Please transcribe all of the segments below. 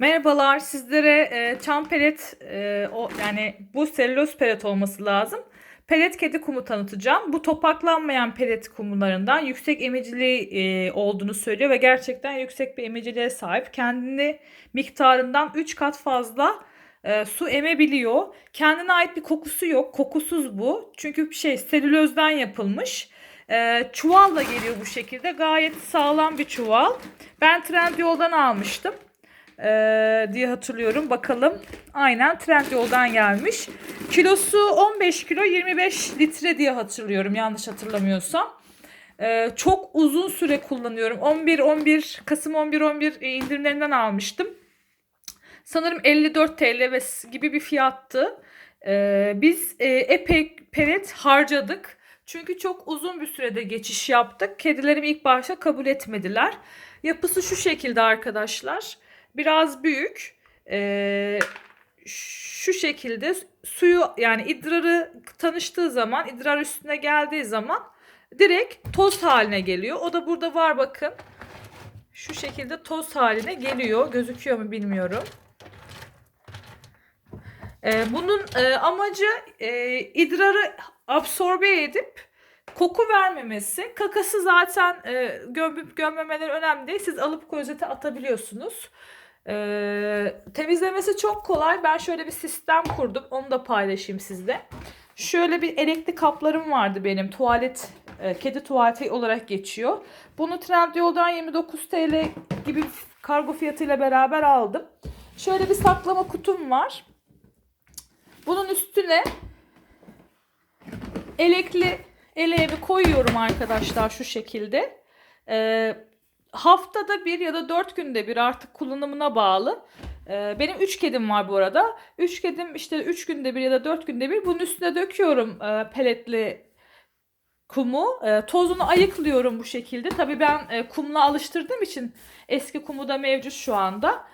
Merhabalar, sizlere e, çam pelet, e, o yani bu selüloz pelet olması lazım. Pelet kedi kumu tanıtacağım. Bu topaklanmayan pelet kumlarından yüksek emiciliği e, olduğunu söylüyor ve gerçekten yüksek bir emiciliğe sahip. Kendini miktarından 3 kat fazla e, su emebiliyor. Kendine ait bir kokusu yok. Kokusuz bu. Çünkü şey selülozdan yapılmış. E, çuvalla geliyor bu şekilde. Gayet sağlam bir çuval. Ben Trendyol'dan almıştım ee, diye hatırlıyorum. Bakalım. Aynen Trendyol'dan gelmiş. Kilosu 15 kilo 25 litre diye hatırlıyorum yanlış hatırlamıyorsam. Ee, çok uzun süre kullanıyorum. 11 11 Kasım 11 11 indirimlerinden almıştım. Sanırım 54 TL gibi bir fiyattı. Ee, biz e, epey pelet harcadık. Çünkü çok uzun bir sürede geçiş yaptık. Kedilerim ilk başta kabul etmediler. Yapısı şu şekilde arkadaşlar. Biraz büyük. Ee, şu şekilde suyu yani idrarı tanıştığı zaman, idrar üstüne geldiği zaman direkt toz haline geliyor. O da burada var bakın. Şu şekilde toz haline geliyor. Gözüküyor mu bilmiyorum. Ee, bunun e, amacı e, idrarı absorbe edip koku vermemesi. Kakası zaten e, gömüp gömmemeleri önemli değil. Siz alıp klozete atabiliyorsunuz. Ee, temizlemesi çok kolay. Ben şöyle bir sistem kurdum. Onu da paylaşayım sizle. Şöyle bir elekli kaplarım vardı benim. Tuvalet, e, kedi tuvaleti olarak geçiyor. Bunu Trendyol'dan 29 TL gibi kargo fiyatıyla beraber aldım. Şöyle bir saklama kutum var. Bunun üstüne elekli eleğimi koyuyorum arkadaşlar şu şekilde. Ee, haftada bir ya da dört günde bir artık kullanımına bağlı. Ee, benim üç kedim var bu arada. Üç kedim işte üç günde bir ya da dört günde bir bunun üstüne döküyorum e, peletli kumu. E, tozunu ayıklıyorum bu şekilde. Tabii ben e, kumla alıştırdığım için eski kumu da mevcut şu anda.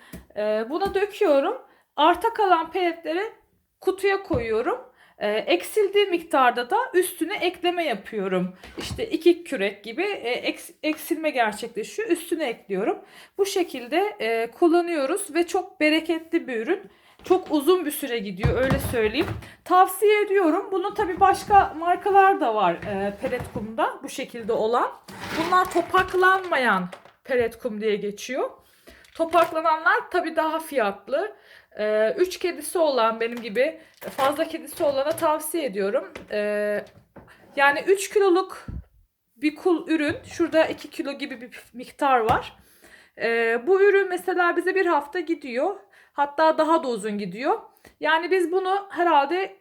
Buna döküyorum. Arta kalan peletleri kutuya koyuyorum. E, eksildiği miktarda da üstüne ekleme yapıyorum. İşte iki kürek gibi e, eks- eksilme gerçekleşiyor. Üstüne ekliyorum. Bu şekilde e, kullanıyoruz ve çok bereketli bir ürün. Çok uzun bir süre gidiyor öyle söyleyeyim. Tavsiye ediyorum. Bunun tabii başka markalar da var e, pelet kumda bu şekilde olan. Bunlar topaklanmayan pelet kum diye geçiyor. Topaklananlar tabii daha fiyatlı. Ee, üç kedisi olan benim gibi fazla kedisi olana tavsiye ediyorum. Ee, yani 3 kiloluk bir kul ürün. Şurada 2 kilo gibi bir miktar var. Ee, bu ürün mesela bize bir hafta gidiyor. Hatta daha da uzun gidiyor. Yani biz bunu herhalde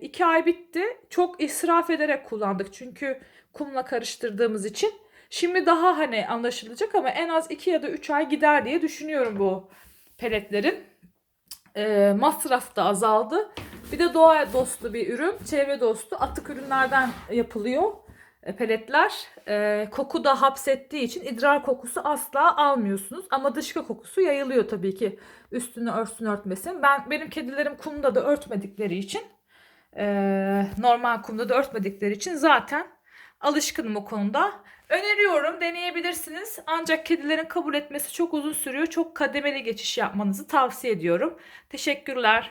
2 ay bitti. Çok israf ederek kullandık. Çünkü kumla karıştırdığımız için. Şimdi daha hani anlaşılacak ama en az 2 ya da 3 ay gider diye düşünüyorum bu peletlerin. E, masraf da azaldı. Bir de doğa dostu bir ürün, çevre dostu. Atık ürünlerden yapılıyor e, peletler. E, koku da hapsettiği için idrar kokusu asla almıyorsunuz. Ama dışkı kokusu yayılıyor tabii ki üstünü örtsün örtmesin. Ben Benim kedilerim kumda da örtmedikleri için e, normal kumda da örtmedikleri için zaten alışkınım o konuda. Öneriyorum, deneyebilirsiniz. Ancak kedilerin kabul etmesi çok uzun sürüyor. Çok kademeli geçiş yapmanızı tavsiye ediyorum. Teşekkürler.